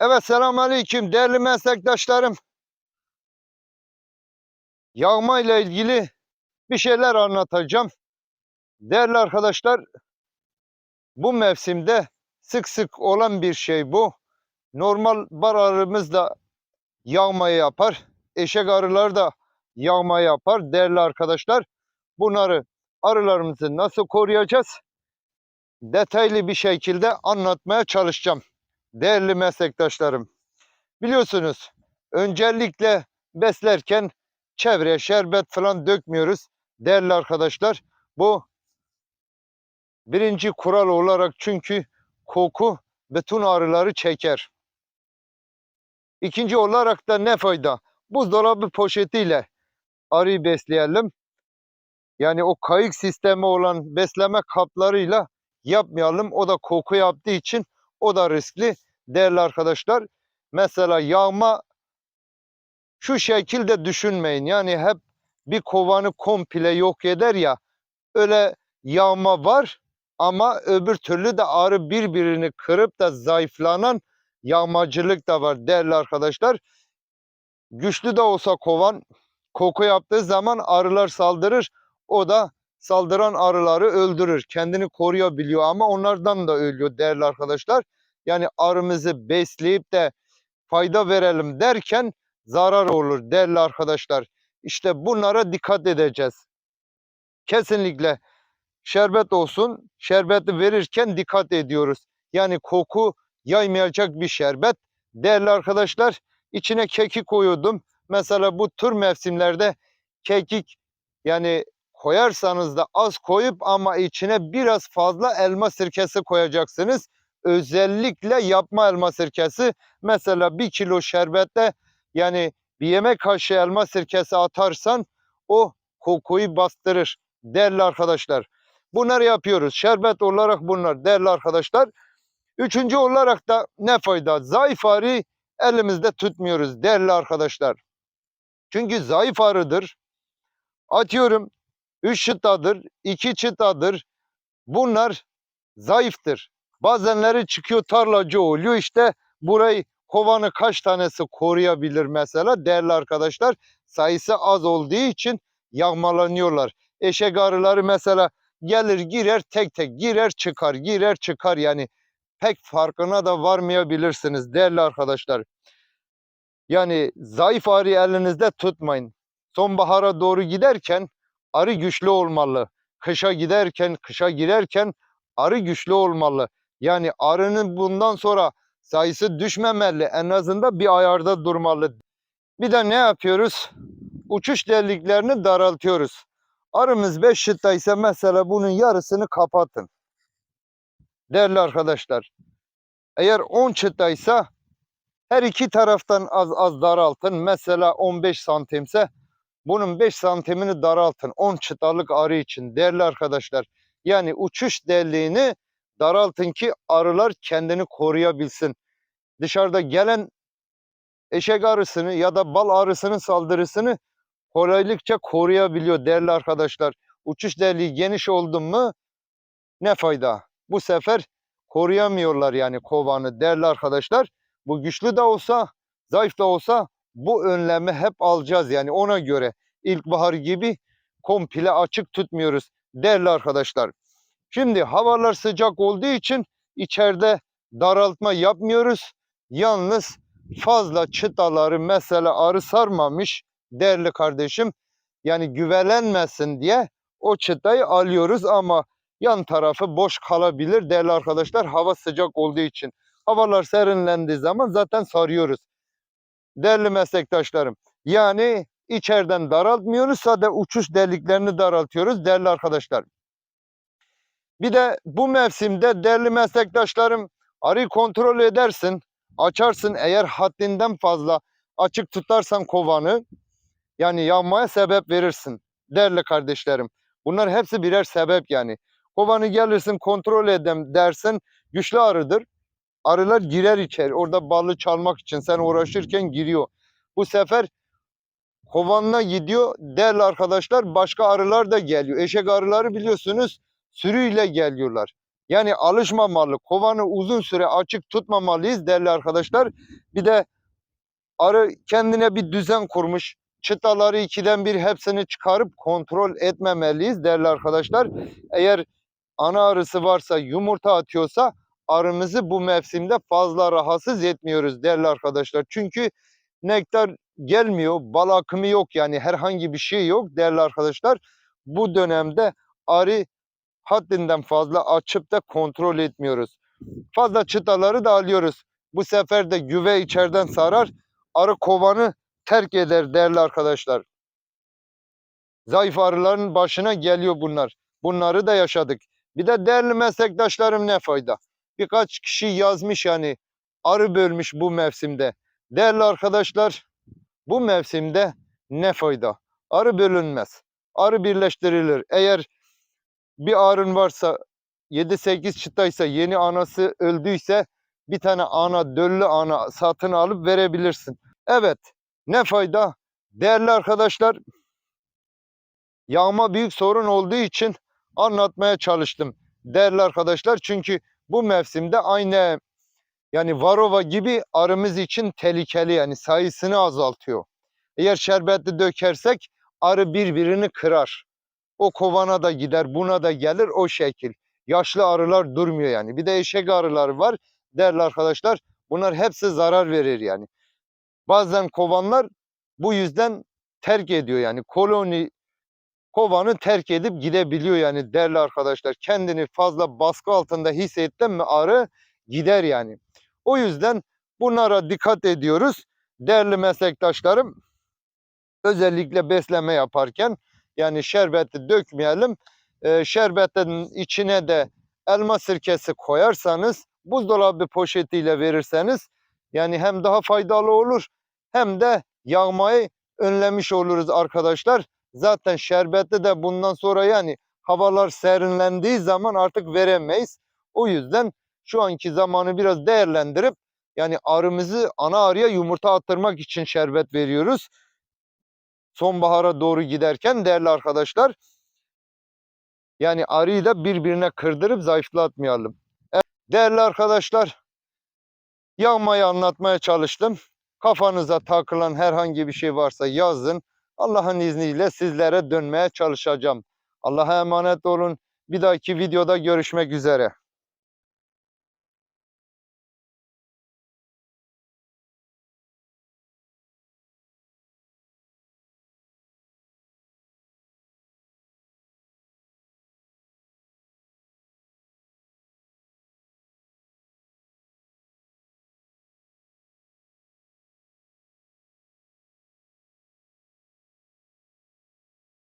Evet selamünaleyküm değerli meslektaşlarım. Yağma ile ilgili bir şeyler anlatacağım. Değerli arkadaşlar, bu mevsimde sık sık olan bir şey bu. Normal bar arımız da yağmayı yapar. Eşek arılar da yağma yapar. Değerli arkadaşlar, bunları arılarımızı nasıl koruyacağız? Detaylı bir şekilde anlatmaya çalışacağım. Değerli meslektaşlarım, biliyorsunuz öncelikle beslerken çevreye şerbet falan dökmüyoruz. Değerli arkadaşlar, bu birinci kural olarak çünkü koku bütün arıları çeker. İkinci olarak da ne fayda? Buzdolabı poşetiyle arıyı besleyelim. Yani o kayık sistemi olan besleme kaplarıyla yapmayalım. O da koku yaptığı için o da riskli. Değerli arkadaşlar, mesela yağma şu şekilde düşünmeyin. Yani hep bir kovanı komple yok eder ya. Öyle yağma var ama öbür türlü de arı birbirini kırıp da zayıflanan yağmacılık da var değerli arkadaşlar. Güçlü de olsa kovan koku yaptığı zaman arılar saldırır. O da saldıran arıları öldürür. Kendini koruyabiliyor ama onlardan da ölüyor değerli arkadaşlar. Yani arımızı besleyip de fayda verelim derken zarar olur değerli arkadaşlar. İşte bunlara dikkat edeceğiz. Kesinlikle şerbet olsun. Şerbeti verirken dikkat ediyoruz. Yani koku yaymayacak bir şerbet. Değerli arkadaşlar içine kekik koyuyordum. Mesela bu tür mevsimlerde kekik yani koyarsanız da az koyup ama içine biraz fazla elma sirkesi koyacaksınız. Özellikle yapma elma sirkesi. Mesela bir kilo şerbette yani bir yemek kaşığı elma sirkesi atarsan o kokuyu bastırır. Değerli arkadaşlar. Bunları yapıyoruz. Şerbet olarak bunlar değerli arkadaşlar. Üçüncü olarak da ne fayda? Zayıf arıyı elimizde tutmuyoruz değerli arkadaşlar. Çünkü zayıf arıdır. Atıyorum 3 çıtadır, 2 çıtadır. Bunlar zayıftır. Bazenleri çıkıyor tarlacı oluyor işte burayı kovanı kaç tanesi koruyabilir mesela değerli arkadaşlar. Sayısı az olduğu için yağmalanıyorlar. Eşek arıları mesela gelir girer tek tek girer çıkar girer çıkar yani pek farkına da varmayabilirsiniz değerli arkadaşlar. Yani zayıf arıyı elinizde tutmayın. Sonbahara doğru giderken arı güçlü olmalı. Kışa giderken, kışa girerken arı güçlü olmalı. Yani arının bundan sonra sayısı düşmemeli. En azından bir ayarda durmalı. Bir de ne yapıyoruz? Uçuş deliklerini daraltıyoruz. Arımız 5 çıta ise mesela bunun yarısını kapatın. Değerli arkadaşlar. Eğer 10 çıta ise her iki taraftan az az daraltın. Mesela 15 santimse bunun 5 santimini daraltın. 10 çıtalık arı için değerli arkadaşlar. Yani uçuş deliğini daraltın ki arılar kendini koruyabilsin. Dışarıda gelen eşek arısını ya da bal arısının saldırısını kolaylıkça koruyabiliyor değerli arkadaşlar. Uçuş deliği geniş oldu mu ne fayda? Bu sefer koruyamıyorlar yani kovanı değerli arkadaşlar. Bu güçlü de olsa, zayıf da olsa bu önlemi hep alacağız yani ona göre. İlkbahar gibi komple açık tutmuyoruz değerli arkadaşlar. Şimdi havalar sıcak olduğu için içeride daraltma yapmıyoruz. Yalnız fazla çıtaları mesela arı sarmamış değerli kardeşim. Yani güvelenmesin diye o çıtayı alıyoruz ama yan tarafı boş kalabilir değerli arkadaşlar hava sıcak olduğu için. Havalar serinlendiği zaman zaten sarıyoruz. Değerli meslektaşlarım yani içeriden daraltmıyoruz sadece uçuş deliklerini daraltıyoruz değerli arkadaşlar. Bir de bu mevsimde değerli meslektaşlarım arıyı kontrol edersin. Açarsın eğer haddinden fazla açık tutarsan kovanı yani yanmaya sebep verirsin değerli kardeşlerim. Bunlar hepsi birer sebep yani. Kovanı gelirsin kontrol edem dersin güçlü arıdır. Arılar girer içeri orada balı çalmak için sen uğraşırken giriyor. Bu sefer kovanına gidiyor değerli arkadaşlar başka arılar da geliyor. Eşek arıları biliyorsunuz sürüyle geliyorlar. Yani alışmamalı. Kovanı uzun süre açık tutmamalıyız değerli arkadaşlar. Bir de arı kendine bir düzen kurmuş. Çıtaları ikiden bir hepsini çıkarıp kontrol etmemeliyiz değerli arkadaşlar. Eğer ana arısı varsa yumurta atıyorsa arımızı bu mevsimde fazla rahatsız etmiyoruz değerli arkadaşlar. Çünkü nektar gelmiyor, bal akımı yok yani herhangi bir şey yok değerli arkadaşlar. Bu dönemde arı haddinden fazla açıp da kontrol etmiyoruz. Fazla çıtaları da alıyoruz. Bu sefer de güve içeriden sarar, arı kovanı terk eder değerli arkadaşlar. Zayıf arıların başına geliyor bunlar. Bunları da yaşadık. Bir de değerli meslektaşlarım ne fayda? Birkaç kişi yazmış yani arı bölmüş bu mevsimde. Değerli arkadaşlar bu mevsimde ne fayda? Arı bölünmez. Arı birleştirilir. Eğer bir arın varsa 7-8 çıtaysa yeni anası öldüyse bir tane ana döllü ana satın alıp verebilirsin. Evet ne fayda? Değerli arkadaşlar yağma büyük sorun olduğu için anlatmaya çalıştım. Değerli arkadaşlar çünkü bu mevsimde aynı yani varova gibi arımız için tehlikeli yani sayısını azaltıyor. Eğer şerbetli dökersek arı birbirini kırar. O kovana da gider, buna da gelir o şekil. Yaşlı arılar durmuyor yani. Bir de eşek arılar var değerli arkadaşlar. Bunlar hepsi zarar verir yani. Bazen kovanlar bu yüzden terk ediyor yani. Koloni kovanı terk edip gidebiliyor yani değerli arkadaşlar. Kendini fazla baskı altında hissettin mi arı gider yani. O yüzden bunlara dikkat ediyoruz. Değerli meslektaşlarım özellikle besleme yaparken yani şerbeti dökmeyelim. Ee, şerbetin içine de elma sirkesi koyarsanız buzdolabı poşetiyle verirseniz yani hem daha faydalı olur hem de yağmayı önlemiş oluruz arkadaşlar. Zaten şerbette de bundan sonra yani havalar serinlendiği zaman artık veremeyiz. O yüzden şu anki zamanı biraz değerlendirip yani arımızı ana arıya yumurta attırmak için şerbet veriyoruz. Sonbahara doğru giderken değerli arkadaşlar yani arıyı da birbirine kırdırıp zayıflatmayalım. Evet, değerli arkadaşlar yağmayı anlatmaya çalıştım. Kafanıza takılan herhangi bir şey varsa yazın. Allah'ın izniyle sizlere dönmeye çalışacağım. Allah'a emanet olun. Bir dahaki videoda görüşmek üzere.